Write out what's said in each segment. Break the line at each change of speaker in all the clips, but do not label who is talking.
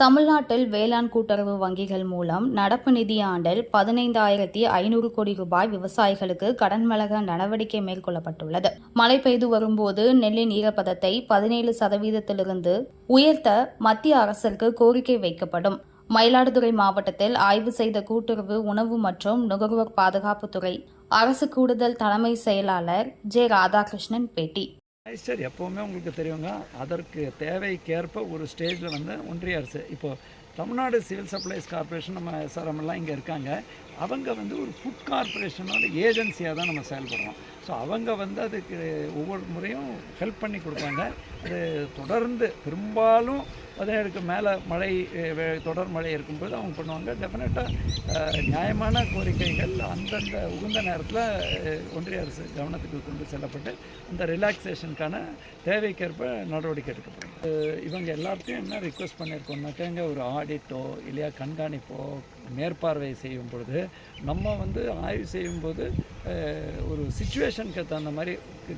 தமிழ்நாட்டில் வேளாண் கூட்டுறவு வங்கிகள் மூலம் நடப்பு நிதியாண்டில் பதினைந்தாயிரத்தி ஐநூறு கோடி ரூபாய் விவசாயிகளுக்கு கடன் வழங்க நடவடிக்கை மேற்கொள்ளப்பட்டுள்ளது. மழை பெய்து வரும்போது நெல்லின் ஈரப்பதத்தை பதினேழு சதவீதத்திலிருந்து உயர்த்த மத்திய அரசிற்கு கோரிக்கை வைக்கப்படும். மயிலாடுதுறை மாவட்டத்தில் ஆய்வு செய்த கூட்டுறவு உணவு மற்றும் நுகர்வோர் பாதுகாப்புத்துறை அரசு கூடுதல் தலைமை செயலாளர் ஜே ராதாகிருஷ்ணன் பேட்டி.
சார் எப்போவுமே உங்களுக்கு தெரியுங்க. அதற்கு தேவைக்கேற்ப ஒரு ஸ்டேஜில் வந்து ஒன்றிய அரசு இப்போது தமிழ்நாடு சிவில் சப்ளைஸ் கார்பரேஷன் நம்ம SRM எல்லாம் இங்கே இருக்காங்க. அவங்க வந்து ஒரு ஃபுட் கார்ப்பரேஷனோட ஏஜென்சியாக தான் நம்ம செயல்படுறோம். ஸோ அவங்க வந்து அதுக்கு ஒவ்வொரு முறையும் ஹெல்ப் பண்ணி கொடுப்பாங்க. அது தொடர்ந்து பெரும்பாலும் பதினேழுக்கு மேலே மழை தொடர் மழை இருக்கும்போது அவங்க பண்ணுவாங்க. டெஃபினட்டாக நியாயமான கோரிக்கைகள் அந்தந்த உகந்த நேரத்தில் ஒன்றிய அரசு கவனத்துக்கு கொண்டு செல்லப்பட்டு அந்த ரிலாக்ஸேஷனுக்கான தேவைக்கேற்ப நடவடிக்கை எடுக்கப்படும். இவங்க எல்லாத்தையும் என்ன ரிக்வெஸ்ட் பண்ணியிருக்கோம்னாக்கா ஒரு ಮಾಡಿಟ್ಟು ಇಲ್ಲಿಯ ಕಣ್ಗಾಣಿಪು மேற்பார்வை செய்யும் பொழுது நம்ம வந்து ஆய்வு செய்யும்போது ஒரு சுச்சுவேஷனுக்கு தகுந்த மாதிரி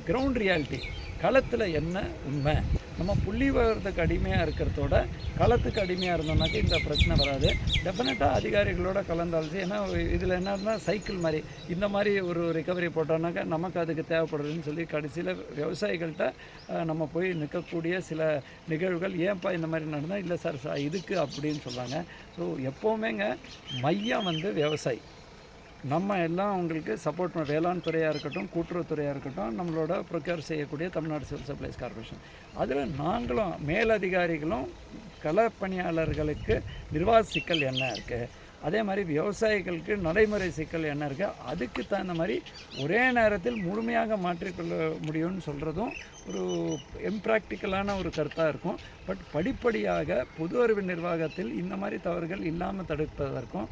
கிரவுண்ட் ரியாலிட்டி களத்தில் என்ன உண்மை? நம்ம புள்ளி விவரத்துக்கு அடிமையாக இருக்கிறதோட களத்துக்கு அடிமையாக இருந்தோம்னாக்கா இந்த பிரச்சனை வராது. டெஃபினட்டாக அதிகாரிகளோட கலந்தாலும் ஏன்னா இதில் என்னன்னா சைக்கிள் மாதிரி இந்த மாதிரி ஒரு ரிகவரி போட்டோம்னாக்கா நமக்கு அதுக்கு தேவைப்படுதுன்னு சொல்லி கடைசியில் விவசாயிகள்கிட்ட நம்ம போய் நிற்கக்கூடிய சில நிகழ்வுகள் ஏன்ப்பா இந்த மாதிரி நடந்தால் இல்லை சார் சார் இதுக்கு அப்படின்னு சொல்லுவாங்க ஸோ எப்போவுமேங்க மையம் வந்து விவசாயி. நம்ம எல்லாம் அவங்களுக்கு சப்போர்ட் பண்ண வேளாண் துறையாக இருக்கட்டும் கூட்டுறவுத்துறையாக இருக்கட்டும் நம்மளோட ப்ரொக்யூர் செய்யக்கூடிய தமிழ்நாடு சிவில் சப்ளைஸ் கார்பரேஷன் அதில் நாங்களும் மேலதிகாரிகளும் களப்பணியாளர்களுக்கு நிர்வாக சிக்கல் என்ன இருக்குது அதே மாதிரி விவசாயிகளுக்கு நடைமுறை சிக்கல் என்ன இருக்குது அதுக்கு தகுந்த மாதிரி ஒரே நேரத்தில் முழுமையாக மாற்றிக்கொள்ள முடியும்னு சொல்கிறதும் ஒரு இம்ப்ராக்டிக்கலான ஒரு கருத்தாக இருக்கும். பட் படிப்படியாக பொது அறிவு நிர்வாகத்தில் இந்த மாதிரி தவறுகள் இல்லாமல் தடுப்பதற்கும்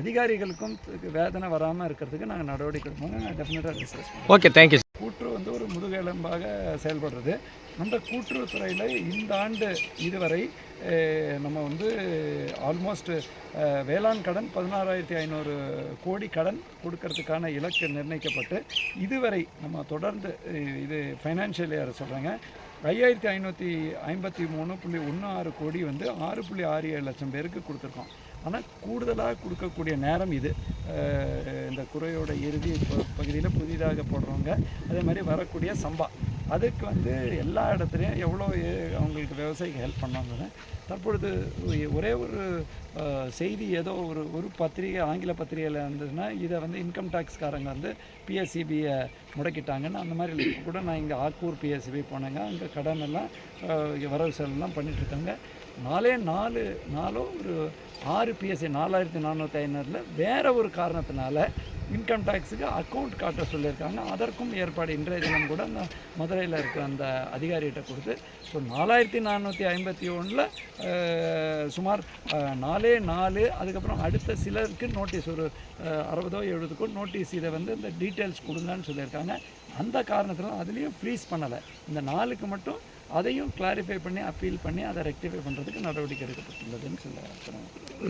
அதிகாரிகளுக்கும் வேதனை வராமல் இருக்கிறதுக்கு நாங்கள் நடவடிக்கை எடுப்போம் நான் டெஃபினட்டாக டிஸ்கஸ்
ஓகே தேங்க்யூ
கூற்று வந்து ஒரு முதுகெலும்பாக செயல்படுறது. அந்த கூட்டுறவுத்துறையில் இந்த ஆண்டு இதுவரை நம்ம வந்து ஆல்மோஸ்ட் வேளாண் கடன் பதினாறாயிரத்தி ஐநூறு கோடி கடன் கொடுக்கறதுக்கான இலக்கு நிர்ணயிக்கப்பட்டு இதுவரை நம்ம தொடர்ந்து இது ஃபைனான்ஷியல் இயர் சொல்கிறாங்க ஐயாயிரத்தி ஐநூற்றி ஐம்பத்தி மூணு புள்ளி ஒன்று ஆறு கோடி வந்து ஆறு புள்ளி ஆறு ஏழு லட்சம் பேருக்கு கொடுத்துருக்கோம். ஆனால் கூடுதலாக கொடுக்கக்கூடிய நேரம் இது. அஹ், இந்த குறையோட இறுதி பகுதியில் புதிதாக போடுறவங்க அதே மாதிரி வரக்கூடிய சம்பா. அதுக்கு வந்து எல்லா இடத்துலையும் எவ்வளோ ஏ- அவங்களுக்கு விவசாயிக்கு ஹெல்ப் பண்ணாங்கன்னு தற்பொழுது ஒரே ஒரு செய்தி ஏதோ ஒரு ஒரு பத்திரிகை ஆங்கில பத்திரிகையில் இருந்ததுன்னா இதை வந்து இன்கம் டேக்ஸ்காரங்க வந்து பிஎஸ்சிபியை முடக்கிட்டாங்கன்னு அந்த மாதிரி கூட நான் இங்கே ஆக்கூர் பிஎஸ்சிபி போனேங்க. அங்கே கடன் எல்லாம் வரவு செலவுலாம் பண்ணிகிட்ருக்காங்க நாலே நாலு நாலோ ஒரு ஆறு பிஎஸ்சி நாலாயிரத்தி நானூற்றி ஐநூறில் வேறு ஒரு காரணத்தினால இன்கம் டேக்ஸுக்கு அக்கௌண்ட் காட்ட சொல்லியிருக்காங்க. அதற்கும் ஏற்பாடு இன்றைய தினம் கூட அந்த மதுரையில் இருக்கிற அந்த அதிகாரிகிட்ட கொடுத்து ஸோ நாலாயிரத்தி நானூற்றி ஐம்பத்தி ஒன்றில் சுமார் நாலே நாலு அதுக்கப்புறம் அடுத்த சிலருக்கு நோட்டீஸ் ஒரு அறுபதோ எழுபதுக்கோ நோட்டீஸ் இதை வந்து இந்த டீட்டெயில்ஸ் கொடுங்கன்னு சொல்லியிருக்காங்க. அந்த காரணத்தில் அதுலேயும் ஃப்ரீஸ் பண்ணலை. இந்த நாளுக்கு மட்டும் அதையும் கிளாரிஃபை பண்ணி அப்பீல் பண்ணி அதை ரெக்டிஃபை பண்ணுறதுக்கு நடவடிக்கை எடுக்கப்பட்டுள்ளதுன்னு சொல்ல